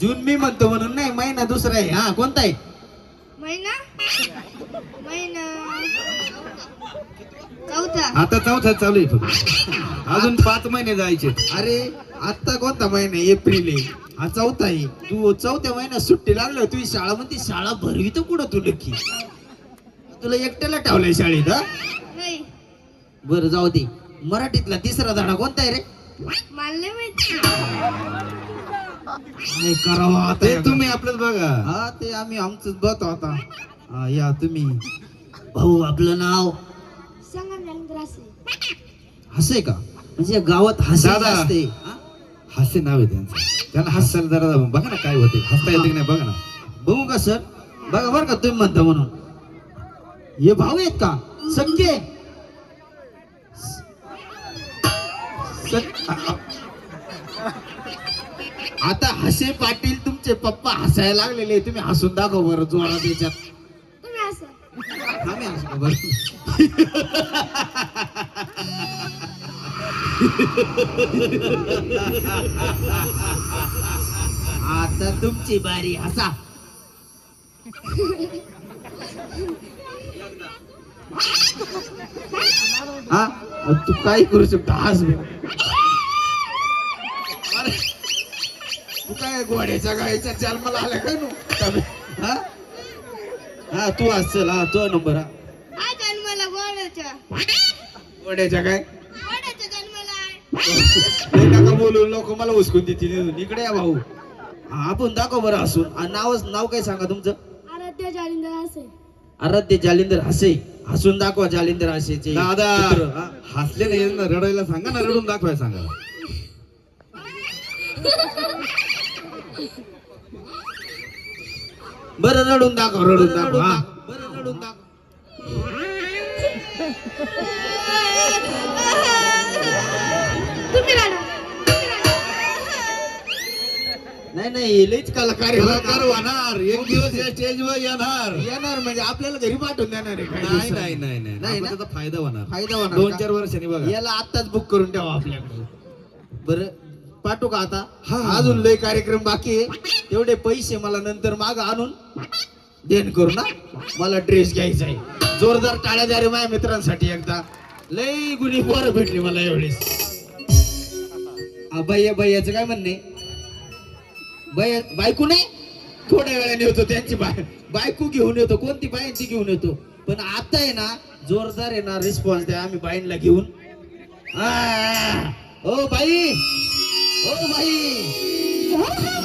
जून मी म्हणतो म्हणून नाही महिना दुसरा आहे. हा कोणता आहे? महिना? महिना. चौथा. आता चौथा चालू आहे फक्त. अजून पाच महिने जायचे. अरे आता कोणता महिना? आहे? एप्रिल आहे. हा चौथा आहे. तू चौथ्या महिन्यात सुट्टी लागलं तुझी शाळा म्हणते शाळा भरवी तर कुठं तू नक्की तुला एकट्याला ठेवलंय शाळेत हा? नाही. बरं जाऊ दे. मराठीतला तिसरा धडा कोणता आहे रे? मला नाही माहिती. नाही करावा आता ते तुम्ही आपलंच बघा. हा ते आम्ही आमचंच बघतो आता. हा या तुम्ही. भाऊ आपलं नाव? सांगा नरेंद्र असे हसे. का? म्हणजे गावात हसे दादा. असते. हा? हास्य नाव आहे त्यांचं. त्यांना हसायला जरा बघा ना काय होते. हसता येते की नाही बघा ना. बघू का सर? बघा बरं का तुम्ही म्हणता म्हणून. हे भाऊ आहेत का? सख्खे? सख- आ- आ- आता हसे पाटील तुमचे पप्पा हसायला लागलेले तुम्ही हसून दाखव बरं जोरात याच्यात तुम्ही असं आम्ही हसू का बरं. आता तुमची बारी हसा. हा? तू काय करू शकतो? हस. अरे, तू काय घोड्याच्या गायच्या जन्माला आला काय नु? हा? हा तू असेल हा तो नंबर हा. हा जन्माला गोड्याच्या. घोड्याच्या काय? गोड्याच्या जन्माला आहे. लय नका बोलू लोक मला उचकून देतील. इकडे या भाऊ. हा, आपण दाखव बरं असून आणि नाव नाव काय सांगा तुमचं? आराध्य जालिंदर असे आराध्य जालिंदर हसे. हसून दाखवा जालिंदर हसेचे दादा. पुत्र, हा. हसले नाही ना रडायला सांगा ना रडून दाखवाय सांगा. बरं रडून दाखव रडून दाखव हा बरं रडून दाखव. नाही नाही लईच कलाकार कलाकार? होणार एक दिवस या स्टेजवर येणार येणार म्हणजे आपल्याला घरी पाठवून देणार आहे काही नाही. नाही नाही नाही नाही ना? त्याचा फायदा होणार फायदा होणार दोन का? चार वर्षांनी बघा याला आत्ताच बुक करून ठेवा आपल्याकडे बरं पाठवू का आता? हा. अजून लय कार्यक्रम बाकी आहे. तेवढे पैसे मला नंतर माग आणून देण करू ना. मला ड्रेस घ्यायचा आहे. जोरदार टाळ्या द्या रे माझ्या मित्रांसाठी एकदा. लय गुणी पोरं भेटली मला एवढेच. भैया भैयाचं काय म्हणणे भैया बायको नाही? थोड्या वेळाने होतो त्यांची बाय बायको घेऊन येतो. कोणती ती घेऊन येतो? पण आता आहे ना जोरदार आहे ना रिस्पॉन्स द्या. आम्ही बाईंना घेऊन. O by! O by